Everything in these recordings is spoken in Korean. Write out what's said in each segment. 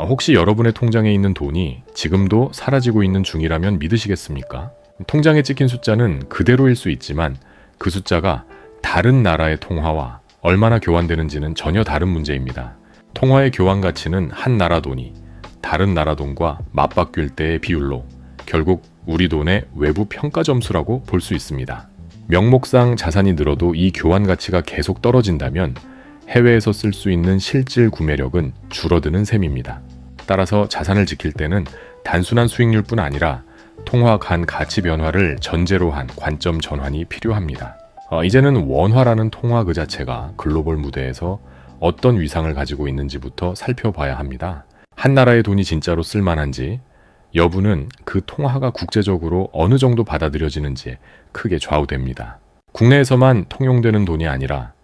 아, 혹시 여러분의 통장에 있는 돈이 지금도 사라지고 있는 중이라면 믿으시겠습니까? 통장에 찍힌 숫자는 그대로일 수 있지만 그 숫자가 다른 나라의 통화와 얼마나 교환되는지는 전혀 다른 문제입니다. 통화의 교환 가치는 한 나라 돈이 다른 나라 돈과 맞바뀔 때의 비율로 결국 우리 돈의 외부 평가 점수라고 볼 수 있습니다. 명목상 자산이 늘어도 이 교환 가치가 계속 떨어진다면 해외에서 쓸 수 있는 실질 구매력은 줄어드는 셈입니다. 따라서 자산을 지킬 때는 단순한 수익률뿐 아니라 통화 간 가치 변화를 전제로 한 관점 전환이 필요합니다. 어, 이제는 원화라는 통화 그 자체가 글로벌 무대에서 어떤 위상을 가지고 있는지부터 살펴봐야 합니다. 한 나라의 돈이 진짜로 쓸만한지 여부는 그 통화가 국제적으로 어느 정도 받아들여지는지에 크게 좌우됩니다. 국내에서만 통용되는 돈이 아니라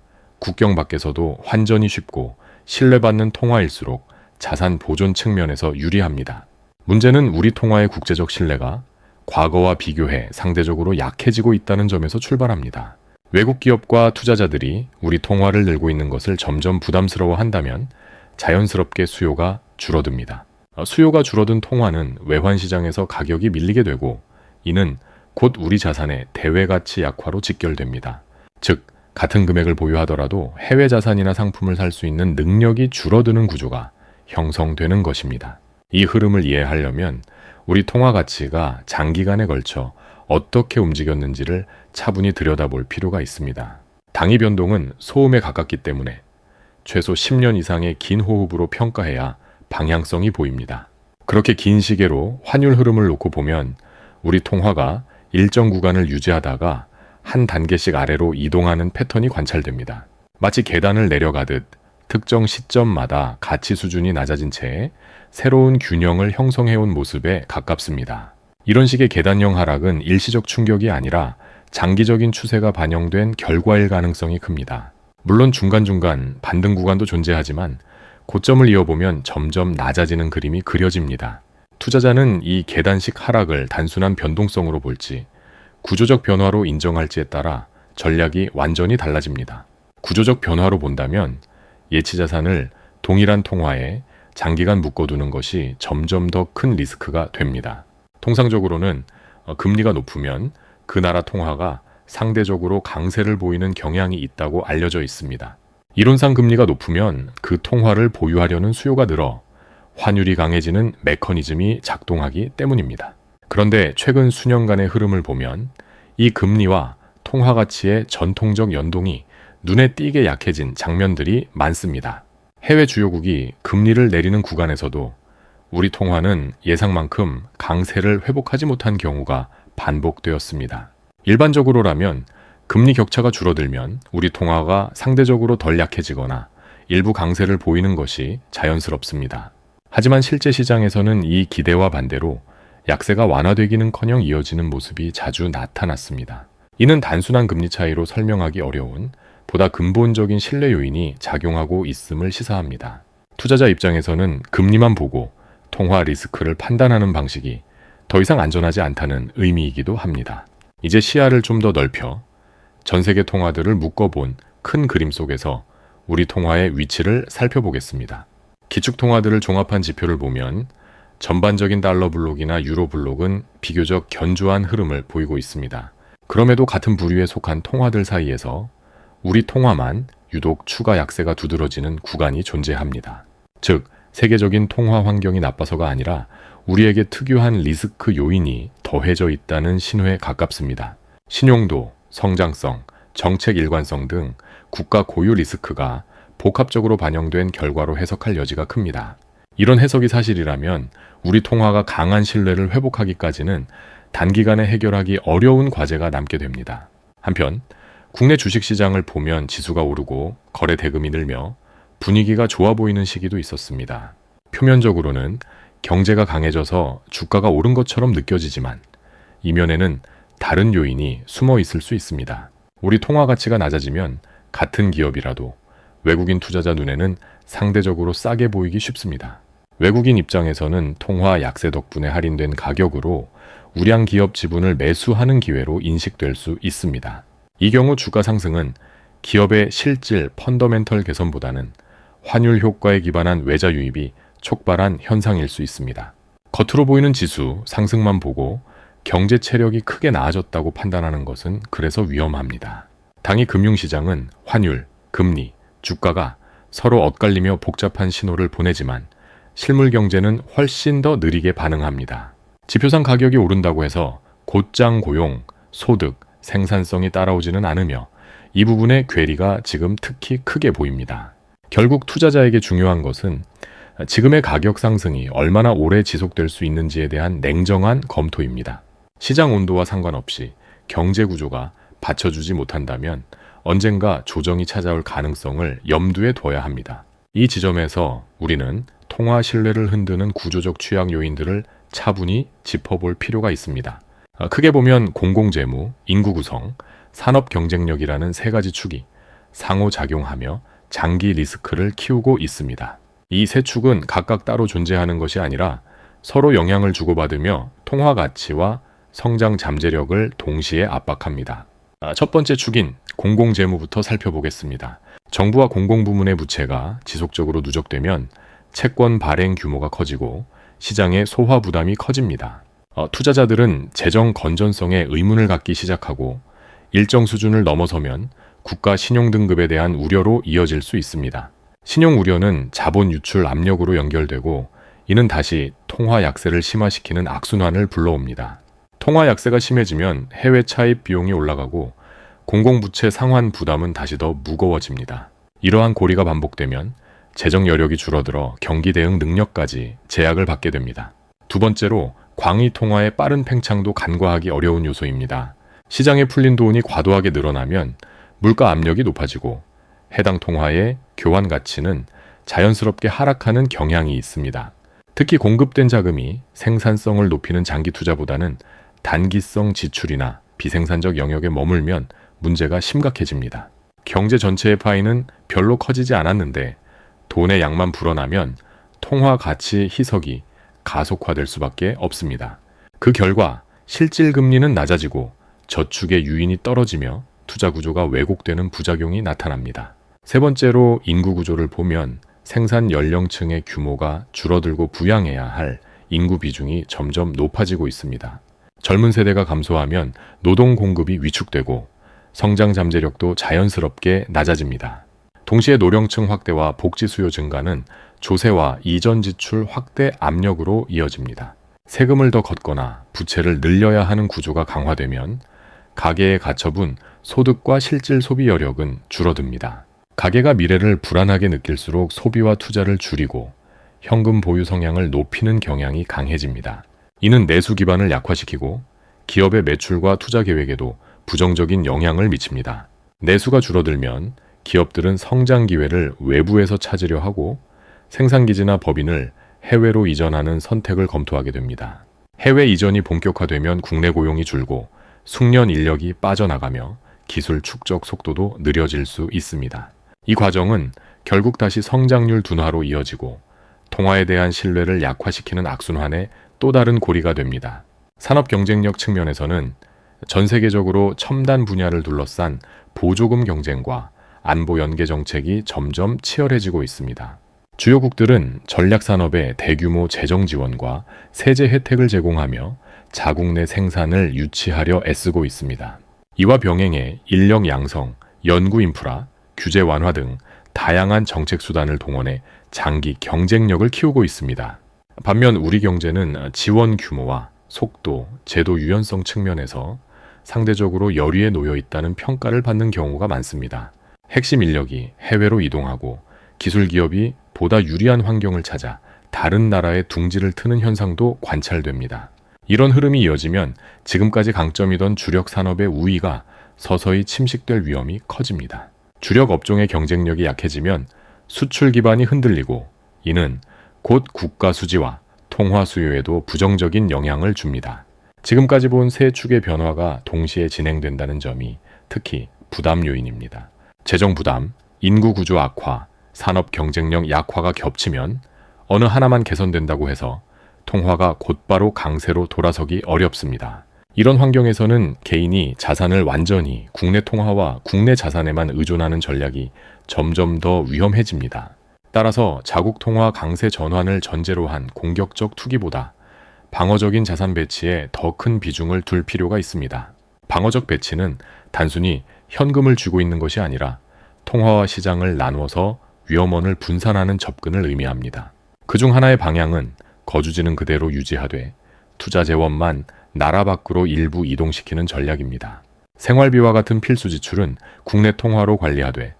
국경 밖에서도 환전이 쉽고 신뢰받는 통화일수록 자산 보존 측면에서 유리합니다. 문제는 우리 통화의 국제적 신뢰가 과거와 비교해 상대적으로 약해지고 있다는 점에서 출발합니다. 외국 기업과 투자자들이 우리 통화를 늘고 있는 것을 점점 부담스러워 한다면 자연스럽게 수요가 줄어듭니다. 어, 수요가 줄어든 통화는 외환 시장에서 가격이 밀리게 되고 이는 곧 우리 자산의 대외 가치 약화로 직결됩니다. 즉, 같은 금액을 보유하더라도 해외 자산이나 상품을 살 수 있는 능력이 줄어드는 구조가 형성되는 것입니다. 이 흐름을 이해하려면 우리 통화 가치가 장기간에 걸쳐 어떻게 움직였는지를 차분히 들여다볼 필요가 있습니다. 당위 변동은 소음에 가깝기 때문에 최소 10년 이상의 긴 호흡으로 평가해야 방향성이 보입니다. 그렇게 긴 시계로 환율 흐름을 놓고 보면 우리 통화가 일정 구간을 유지하다가 한 단계씩 아래로 이동하는 패턴이 관찰됩니다. 마치 계단을 내려가듯 특정 시점마다 가치 수준이 낮아진 채 새로운 균형을 형성해온 모습에 가깝습니다. 이런 식의 계단형 하락은 일시적 충격이 아니라 장기적인 추세가 반영된 결과일 가능성이 큽니다. 물론 중간중간 반등 구간도 존재하지만 고점을 이어보면 점점 낮아지는 그림이 그려집니다. 투자자는 이 계단식 하락을 단순한 변동성으로 볼지 구조적 변화로 인정할지에 따라 전략이 완전히 달라집니다. 구조적 변화로 본다면 예치 자산을 동일한 통화에 장기간 묶어두는 것이 점점 더 큰 리스크가 됩니다. 통상적으로는 어, 금리가 높으면 그 나라 통화가 상대적으로 강세를 보이는 경향이 있다고 알려져 있습니다. 이론상 금리가 높으면 그 통화를 보유하려는 수요가 늘어 환율이 강해지는 메커니즘이 작동하기 때문입니다. 그런데 최근 수년간의 흐름을 보면 이 금리와 통화 가치의 전통적 연동이 눈에 띄게 약해진 장면들이 많습니다. 해외 주요국이 금리를 내리는 구간에서도 우리 통화는 예상만큼 강세를 회복하지 못한 경우가 반복되었습니다. 일반적으로라면 금리 격차가 줄어들면 우리 통화가 상대적으로 덜 약해지거나 일부 강세를 보이는 것이 자연스럽습니다. 하지만 실제 시장에서는 이 기대와 반대로 약세가 완화되기는커녕 이어지는 모습이 자주 나타났습니다. 이는 단순한 금리 차이로 설명하기 어려운 보다 근본적인 신뢰 요인이 작용하고 있음을 시사합니다. 투자자 입장에서는 금리만 보고 통화 리스크를 판단하는 방식이 더 이상 안전하지 않다는 의미이기도 합니다. 이제 시야를 좀 더 넓혀 전 세계 통화들을 묶어본 큰 그림 속에서 우리 통화의 위치를 살펴보겠습니다. 기축 통화들을 종합한 지표를 보면 전반적인 달러 블록이나 유로 블록은 비교적 견조한 흐름을 보이고 있습니다. 그럼에도 같은 부류에 속한 통화들 사이에서 우리 통화만 유독 추가 약세가 두드러지는 구간이 존재합니다. 즉, 세계적인 통화 환경이 나빠서가 아니라 우리에게 특유한 리스크 요인이 더해져 있다는 신호에 가깝습니다. 신용도, 성장성, 정책 일관성 등 국가 고유 리스크가 복합적으로 반영된 결과로 해석할 여지가 큽니다. 이런 해석이 사실이라면 우리 통화가 강한 신뢰를 회복하기까지는 단기간에 해결하기 어려운 과제가 남게 됩니다. 한편 국내 주식 시장을 보면 지수가 오르고 거래 대금이 늘며 분위기가 좋아 보이는 시기도 있었습니다. 표면적으로는 경제가 강해져서 주가가 오른 것처럼 느껴지지만 이면에는 다른 요인이 숨어 있을 수 있습니다. 우리 통화 가치가 낮아지면 같은 기업이라도 외국인 투자자 눈에는 상대적으로 싸게 보이기 쉽습니다. 외국인 입장에서는 통화 약세 덕분에 할인된 가격으로 우량 기업 지분을 매수하는 기회로 인식될 수 있습니다. 이 경우 주가 상승은 기업의 실질 펀더멘털 개선보다는 환율 효과에 기반한 외자 유입이 촉발한 현상일 수 있습니다. 겉으로 보이는 지수 상승만 보고 경제 체력이 크게 나아졌다고 판단하는 것은 그래서 위험합니다. 당이 금융시장은 환율, 금리, 주가가 서로 엇갈리며 복잡한 신호를 보내지만 실물 경제는 훨씬 더 느리게 반응합니다. 지표상 가격이 오른다고 해서 곧장 고용, 소득, 생산성이 따라오지는 않으며 이 부분의 괴리가 지금 특히 크게 보입니다. 결국 투자자에게 중요한 것은 지금의 가격 상승이 얼마나 오래 지속될 수 있는지에 대한 냉정한 검토입니다. 시장 온도와 상관없이 경제 구조가 받쳐주지 못한다면 언젠가 조정이 찾아올 가능성을 염두에 둬야 합니다. 이 지점에서 우리는 통화 신뢰를 흔드는 구조적 취약 요인들을 차분히 짚어볼 필요가 있습니다. 아, 크게 보면 공공재무, 인구 구성, 산업 경쟁력이라는 세 가지 축이 상호작용하며 장기 리스크를 키우고 있습니다. 이 세 축은 각각 따로 존재하는 것이 아니라 서로 영향을 주고받으며 통화 가치와 성장 잠재력을 동시에 압박합니다. 아, 첫 번째 축인 공공재무부터 살펴보겠습니다. 정부와 공공부문의 부채가 지속적으로 누적되면 채권 발행 규모가 커지고 시장의 소화 부담이 커집니다. 어, 투자자들은 재정 건전성에 의문을 갖기 시작하고 일정 수준을 넘어서면 국가 신용 등급에 대한 우려로 이어질 수 있습니다. 신용 우려는 자본 유출 압력으로 연결되고 이는 다시 통화 약세를 심화시키는 악순환을 불러옵니다. 통화 약세가 심해지면 해외 차입 비용이 올라가고 공공부채 상환 부담은 다시 더 무거워집니다. 이러한 고리가 반복되면 재정 여력이 줄어들어 경기 대응 능력까지 제약을 받게 됩니다. 두 번째로 광의 통화의 빠른 팽창도 간과하기 어려운 요소입니다. 시장에 풀린 돈이 과도하게 늘어나면 물가 압력이 높아지고 해당 통화의 교환 가치는 자연스럽게 하락하는 경향이 있습니다. 특히 공급된 자금이 생산성을 높이는 장기 투자보다는 단기성 지출이나 비생산적 영역에 머물면 문제가 심각해집니다. 경제 전체의 파이는 별로 커지지 않았는데 돈의 양만 불어나면 통화 가치 희석이 가속화될 수밖에 없습니다. 그 결과 실질 금리는 낮아지고 저축의 유인이 떨어지며 투자 구조가 왜곡되는 부작용이 나타납니다. 세 번째로 인구 구조를 보면 생산 연령층의 규모가 줄어들고 부양해야 할 인구 비중이 점점 높아지고 있습니다. 젊은 세대가 감소하면 노동 공급이 위축되고 성장 잠재력도 자연스럽게 낮아집니다. 동시에 노령층 확대와 복지 수요 증가는 조세와 이전 지출 확대 압력으로 이어집니다. 세금을 더 걷거나 부채를 늘려야 하는 구조가 강화되면 가계의 가처분, 소득과 실질 소비 여력은 줄어듭니다. 가계가 미래를 불안하게 느낄수록 소비와 투자를 줄이고 현금 보유 성향을 높이는 경향이 강해집니다. 이는 내수 기반을 약화시키고 기업의 매출과 투자 계획에도 부정적인 영향을 미칩니다. 내수가 줄어들면 기업들은 성장 기회를 외부에서 찾으려 하고 생산기지나 법인을 해외로 이전하는 선택을 검토하게 됩니다. 해외 이전이 본격화되면 국내 고용이 줄고 숙련 인력이 빠져나가며 기술 축적 속도도 느려질 수 있습니다. 이 과정은 결국 다시 성장률 둔화로 이어지고 통화에 대한 신뢰를 약화시키는 악순환의 또 다른 고리가 됩니다. 산업 경쟁력 측면에서는 전 세계적으로 첨단 분야를 둘러싼 보조금 경쟁과 안보 연계 정책이 점점 치열해지고 있습니다. 주요국들은 전략 산업에 대규모 재정 지원과 세제 혜택을 제공하며 자국 내 생산을 유치하려 애쓰고 있습니다. 이와 병행해 인력 양성, 연구 인프라, 규제 완화 등 다양한 정책 수단을 동원해 장기 경쟁력을 키우고 있습니다. 반면 우리 경제는 지원 규모와 속도, 제도 유연성 측면에서 상대적으로 열의에 놓여 있다는 평가를 받는 경우가 많습니다. 핵심 인력이 해외로 이동하고 기술 기업이 보다 유리한 환경을 찾아 다른 나라의 둥지를 트는 현상도 관찰됩니다. 이런 흐름이 이어지면 지금까지 강점이던 주력 산업의 우위가 서서히 침식될 위험이 커집니다. 주력 업종의 경쟁력이 약해지면 수출 기반이 흔들리고 이는 곧 국가 수지와 통화 수요에도 부정적인 영향을 줍니다. 지금까지 본 세 축의 변화가 동시에 진행된다는 점이 특히 부담 요인입니다. 재정 부담, 인구 구조 악화, 산업 경쟁력 약화가 겹치면 어느 하나만 개선된다고 해서 통화가 곧바로 강세로 돌아서기 어렵습니다. 이런 환경에서는 개인이 자산을 완전히 국내 통화와 국내 자산에만 의존하는 전략이 점점 더 위험해집니다. 따라서 자국 통화 강세 전환을 전제로 한 공격적 투기보다 방어적인 자산 배치에 더 큰 비중을 둘 필요가 있습니다. 방어적 배치는 단순히 현금을 쥐고 있는 것이 아니라 통화와 시장을 나누어서 위험원을 분산하는 접근을 의미합니다. 그 중 하나의 방향은 거주지는 그대로 유지하되 투자 재원만 나라 밖으로 일부 이동시키는 전략입니다. 생활비와 같은 필수 지출은 국내 통화로 관리하되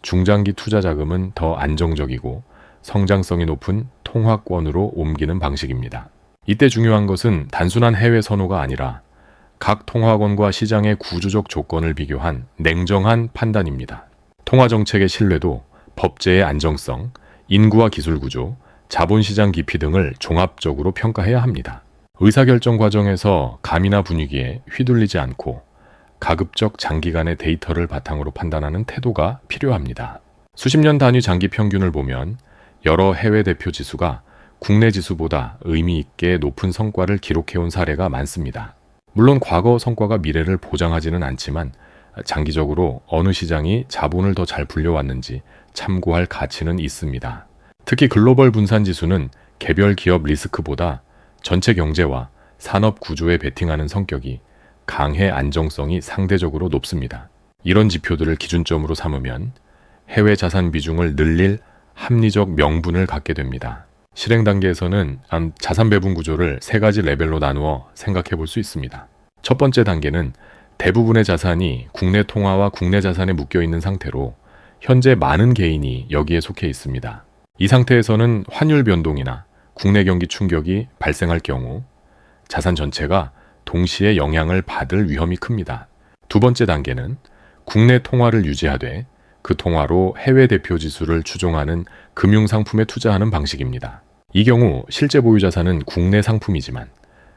중장기 투자 자금은 더 안정적이고 성장성이 높은 통화권으로 옮기는 방식입니다. 이때 중요한 것은 단순한 해외 선호가 아니라 각 통화권과 시장의 구조적 조건을 비교한 냉정한 판단입니다. 통화 정책의 신뢰도, 법제의 안정성, 인구와 기술 구조, 자본시장 깊이 등을 종합적으로 평가해야 합니다. 의사결정 과정에서 감이나 분위기에 휘둘리지 않고 가급적 장기간의 데이터를 바탕으로 판단하는 태도가 필요합니다. 수십 년 단위 장기 평균을 보면 여러 해외 대표 지수가 국내 지수보다 의미 있게 높은 성과를 기록해온 사례가 많습니다. 물론 과거 성과가 미래를 보장하지는 않지만 장기적으로 어느 시장이 자본을 더 잘 불려왔는지 참고할 가치는 있습니다. 특히 글로벌 분산 지수는 개별 기업 리스크보다 전체 경제와 산업 구조에 베팅하는 성격이 강해 안정성이 상대적으로 높습니다. 이런 지표들을 기준점으로 삼으면 해외 자산 비중을 늘릴 합리적 명분을 갖게 됩니다. 실행 단계에서는 자산 배분 구조를 세 가지 레벨로 나누어 생각해 볼 수 있습니다. 첫 번째 단계는 대부분의 자산이 국내 통화와 국내 자산에 묶여 있는 상태로 현재 많은 개인이 여기에 속해 있습니다. 이 상태에서는 환율 변동이나 국내 경기 충격이 발생할 경우 자산 전체가 동시에 영향을 받을 위험이 큽니다. 두 번째 단계는 국내 통화를 유지하되 그 통화로 해외 대표 지수를 추종하는 금융 상품에 투자하는 방식입니다. 이 경우 실제 보유 자산은 국내 상품이지만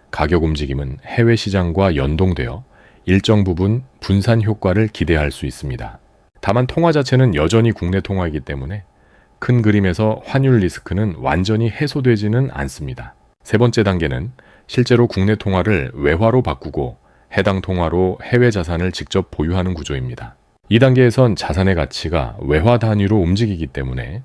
가격 움직임은 해외 시장과 연동되어 일정 부분 분산 효과를 기대할 수 있습니다. 다만 통화 자체는 여전히 국내 통화이기 때문에 큰 그림에서 환율 리스크는 완전히 해소되지는 않습니다. 세 번째 단계는 실제로 국내 통화를 외화로 바꾸고 해당 통화로 해외 자산을 직접 보유하는 구조입니다. 이 단계에선 자산의 가치가 외화 단위로 움직이기 때문에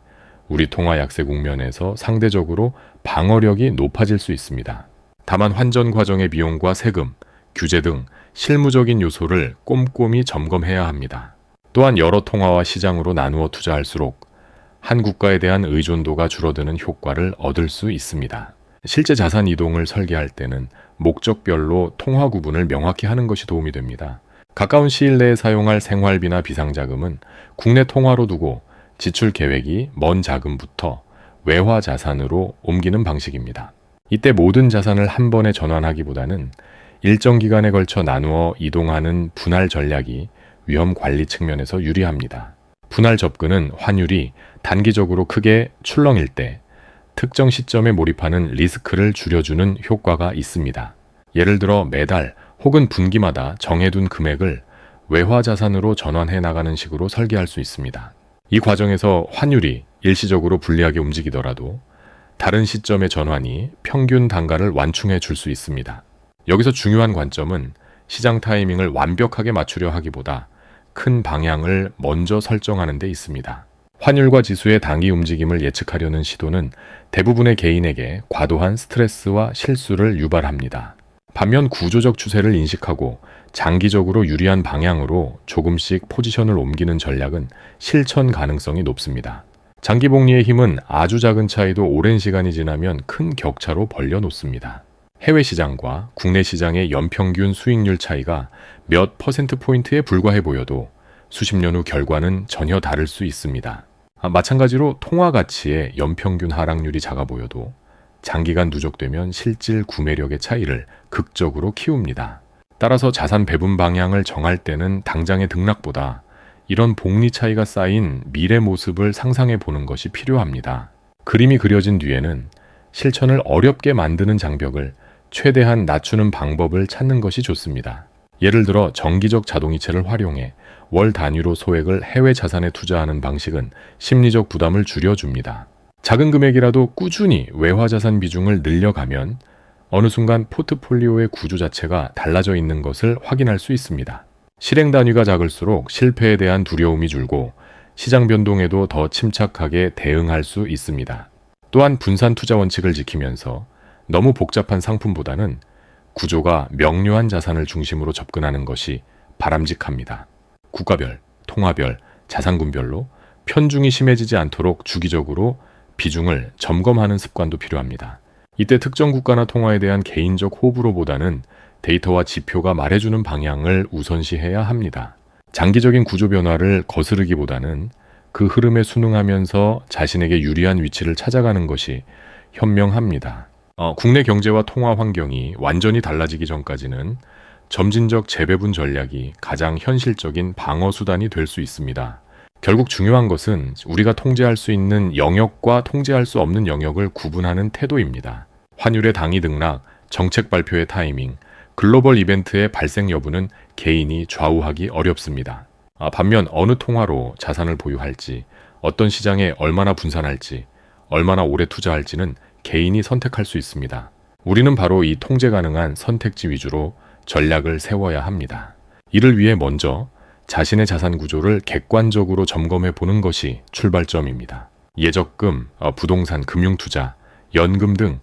우리 통화 약세 국면에서 상대적으로 방어력이 높아질 수 있습니다. 다만 환전 과정의 비용과 세금, 규제 등 실무적인 요소를 꼼꼼히 점검해야 합니다. 또한 여러 통화와 시장으로 나누어 투자할수록 한 국가에 대한 의존도가 줄어드는 효과를 얻을 수 있습니다. 실제 자산 이동을 설계할 때는 목적별로 통화 구분을 명확히 하는 것이 도움이 됩니다. 가까운 시일 내에 사용할 생활비나 비상자금은 국내 통화로 두고 지출 계획이 먼 자금부터 외화 자산으로 옮기는 방식입니다. 이때 모든 자산을 한 번에 전환하기보다는 일정 기간에 걸쳐 나누어 이동하는 분할 전략이 위험 관리 측면에서 유리합니다. 분할 접근은 환율이 단기적으로 크게 출렁일 때 특정 시점에 몰입하는 리스크를 줄여주는 효과가 있습니다. 예를 들어 매달 혹은 분기마다 정해둔 금액을 외화 자산으로 전환해 나가는 식으로 설계할 수 있습니다. 이 과정에서 환율이 일시적으로 불리하게 움직이더라도 다른 시점의 전환이 평균 단가를 완충해 줄 수 있습니다. 여기서 중요한 관점은 시장 타이밍을 완벽하게 맞추려 하기보다 큰 방향을 먼저 설정하는 데 있습니다. 환율과 지수의 단기 움직임을 예측하려는 시도는 대부분의 개인에게 과도한 스트레스와 실수를 유발합니다. 반면 구조적 추세를 인식하고 장기적으로 유리한 방향으로 조금씩 포지션을 옮기는 전략은 실천 가능성이 높습니다. 장기 복리의 힘은 아주 작은 차이도 오랜 시간이 지나면 큰 격차로 벌려놓습니다. 해외 시장과 국내 시장의 연평균 수익률 차이가 몇 퍼센트 포인트에 불과해 보여도 수십 년 후 결과는 전혀 다를 수 있습니다. 아, 마찬가지로 통화 가치의 연평균 하락률이 작아 보여도 장기간 누적되면 실질 구매력의 차이를 극적으로 키웁니다. 따라서 자산 배분 방향을 정할 때는 당장의 등락보다 이런 복리 차이가 쌓인 미래 모습을 상상해 보는 것이 필요합니다. 그림이 그려진 뒤에는 실천을 어렵게 만드는 장벽을 최대한 낮추는 방법을 찾는 것이 좋습니다. 예를 들어 정기적 자동이체를 활용해 월 단위로 소액을 해외 자산에 투자하는 방식은 심리적 부담을 줄여줍니다. 작은 금액이라도 꾸준히 외화 자산 비중을 늘려가면 어느 순간 포트폴리오의 구조 자체가 달라져 있는 것을 확인할 수 있습니다. 실행 단위가 작을수록 실패에 대한 두려움이 줄고 시장 변동에도 더 침착하게 대응할 수 있습니다. 또한 분산 투자 원칙을 지키면서 너무 복잡한 상품보다는 구조가 명료한 자산을 중심으로 접근하는 것이 바람직합니다. 국가별, 통화별, 자산군별로 편중이 심해지지 않도록 주기적으로 비중을 점검하는 습관도 필요합니다. 이때 특정 국가나 통화에 대한 개인적 호불호보다는 데이터와 지표가 말해주는 방향을 우선시해야 합니다. 장기적인 구조 변화를 거스르기보다는 그 흐름에 순응하면서 자신에게 유리한 위치를 찾아가는 것이 현명합니다. 어, 국내 경제와 통화 환경이 완전히 달라지기 전까지는 점진적 재배분 전략이 가장 현실적인 방어 수단이 될 수 있습니다. 결국 중요한 것은 우리가 통제할 수 있는 영역과 통제할 수 없는 영역을 구분하는 태도입니다. 환율의 당이 등락, 정책 발표의 타이밍, 글로벌 이벤트의 발생 여부는 개인이 좌우하기 어렵습니다. 아, 반면 어느 통화로 자산을 보유할지, 어떤 시장에 얼마나 분산할지, 얼마나 오래 투자할지는 개인이 선택할 수 있습니다. 우리는 바로 이 통제 가능한 선택지 위주로 전략을 세워야 합니다. 이를 위해 먼저 자신의 자산 구조를 객관적으로 점검해 보는 것이 출발점입니다. 예적금, 어, 부동산, 금융 투자, 연금 등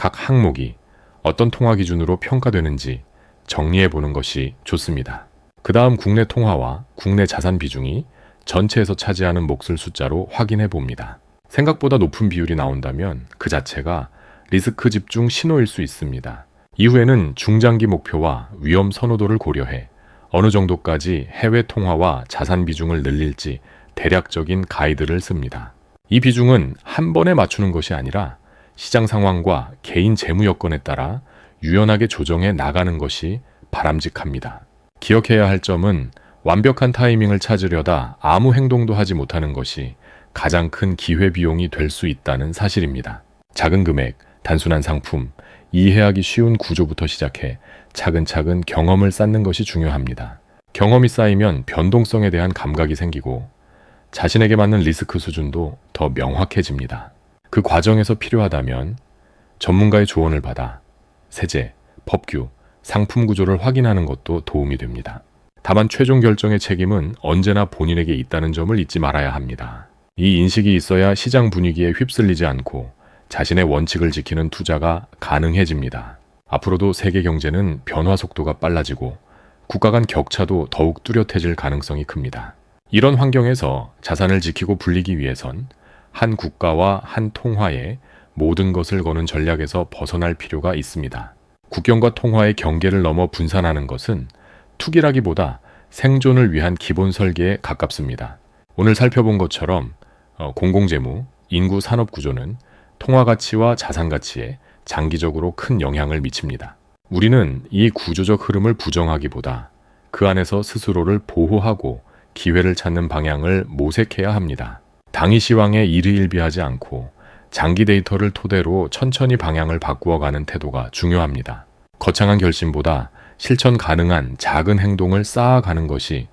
각 항목이 어떤 통화 기준으로 평가되는지 정리해 보는 것이 좋습니다. 그 다음 국내 통화와 국내 자산 비중이 전체에서 차지하는 몫을 숫자로 확인해 봅니다. 생각보다 높은 비율이 나온다면 그 자체가 리스크 집중 신호일 수 있습니다. 이후에는 중장기 목표와 위험 선호도를 고려해 어느 정도까지 해외 통화와 자산 비중을 늘릴지 대략적인 가이드를 씁니다. 이 비중은 한 번에 맞추는 것이 아니라 시장 상황과 개인 재무 여건에 따라 유연하게 조정해 나가는 것이 바람직합니다. 기억해야 할 점은 완벽한 타이밍을 찾으려다 아무 행동도 하지 못하는 것이 가장 큰 기회비용이 될 수 있다는 사실입니다. 작은 금액, 단순한 상품, 이해하기 쉬운 구조부터 시작해 차근차근 경험을 쌓는 것이 중요합니다. 경험이 쌓이면 변동성에 대한 감각이 생기고 자신에게 맞는 리스크 수준도 더 명확해집니다. 그 과정에서 필요하다면 전문가의 조언을 받아 세제, 법규, 상품 구조를 확인하는 것도 도움이 됩니다. 다만 최종 결정의 책임은 언제나 본인에게 있다는 점을 잊지 말아야 합니다. 이 인식이 있어야 시장 분위기에 휩쓸리지 않고 자신의 원칙을 지키는 투자가 가능해집니다. 앞으로도 세계 경제는 변화 속도가 빨라지고 국가 간 격차도 더욱 뚜렷해질 가능성이 큽니다. 이런 환경에서 자산을 지키고 불리기 위해선 한 국가와 한 통화에 모든 것을 거는 전략에서 벗어날 필요가 있습니다. 국경과 통화의 경계를 넘어 분산하는 것은 투기라기보다 생존을 위한 기본 설계에 가깝습니다. 오늘 살펴본 것처럼 어, 공공재무, 인구 산업 구조는 통화 가치와 자산 가치에 장기적으로 큰 영향을 미칩니다. 우리는 이 구조적 흐름을 부정하기보다 그 안에서 스스로를 보호하고 기회를 찾는 방향을 모색해야 합니다. 당이 시황에 일희일비하지 않고 장기 데이터를 토대로 천천히 방향을 바꾸어가는 태도가 중요합니다. 거창한 결심보다 실천 가능한 작은 행동을 쌓아가는 것이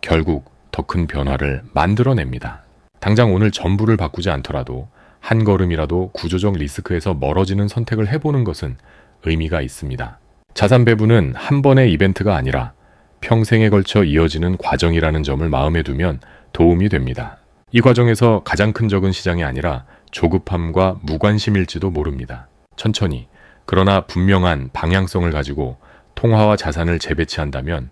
결국 더 큰 변화를 만들어냅니다. 당장 오늘 전부를 바꾸지 않더라도 한 걸음이라도 구조적 리스크에서 멀어지는 선택을 해보는 것은 의미가 있습니다. 자산 배분은 한 번의 이벤트가 아니라 평생에 걸쳐 이어지는 과정이라는 점을 마음에 두면 도움이 됩니다. 이 과정에서 가장 큰 적은 시장이 아니라 조급함과 무관심일지도 모릅니다. 천천히, 그러나 분명한 방향성을 가지고 통화와 자산을 재배치한다면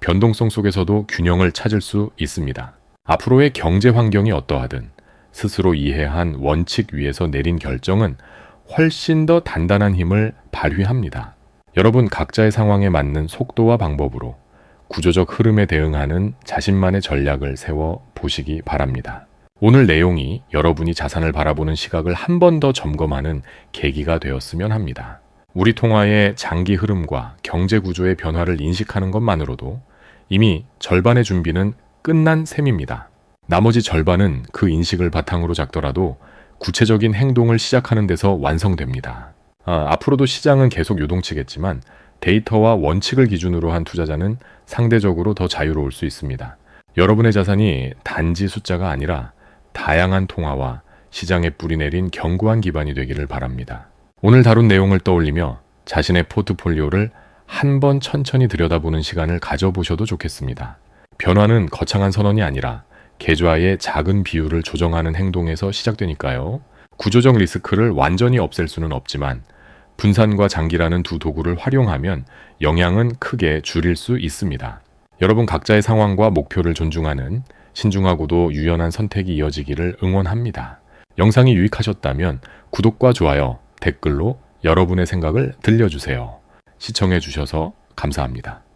변동성 속에서도 균형을 찾을 수 있습니다. 앞으로의 경제 환경이 어떠하든 스스로 이해한 원칙 위에서 내린 결정은 훨씬 더 단단한 힘을 발휘합니다. 여러분 각자의 상황에 맞는 속도와 방법으로 구조적 흐름에 대응하는 자신만의 전략을 세워 보시기 바랍니다. 오늘 내용이 여러분이 자산을 바라보는 시각을 한 번 더 점검하는 계기가 되었으면 합니다. 우리 통화의 장기 흐름과 경제 구조의 변화를 인식하는 것만으로도 이미 절반의 준비는 끝난 셈입니다. 나머지 절반은 그 인식을 바탕으로 잡더라도 구체적인 행동을 시작하는 데서 완성됩니다. 아, 앞으로도 시장은 계속 요동치겠지만 데이터와 원칙을 기준으로 한 투자자는 상대적으로 더 자유로울 수 있습니다. 여러분의 자산이 단지 숫자가 아니라 다양한 통화와 시장에 뿌리내린 견고한 기반이 되기를 바랍니다. 오늘 다룬 내용을 떠올리며 자신의 포트폴리오를 한 번 천천히 들여다보는 시간을 가져보셔도 좋겠습니다. 변화는 거창한 선언이 아니라 계좌의 작은 비율을 조정하는 행동에서 시작되니까요. 구조적 리스크를 완전히 없앨 수는 없지만 분산과 장기라는 두 도구를 활용하면 영향은 크게 줄일 수 있습니다. 여러분 각자의 상황과 목표를 존중하는 신중하고도 유연한 선택이 이어지기를 응원합니다. 영상이 유익하셨다면 구독과 좋아요, 댓글로 여러분의 생각을 들려주세요. 시청해주셔서 감사합니다.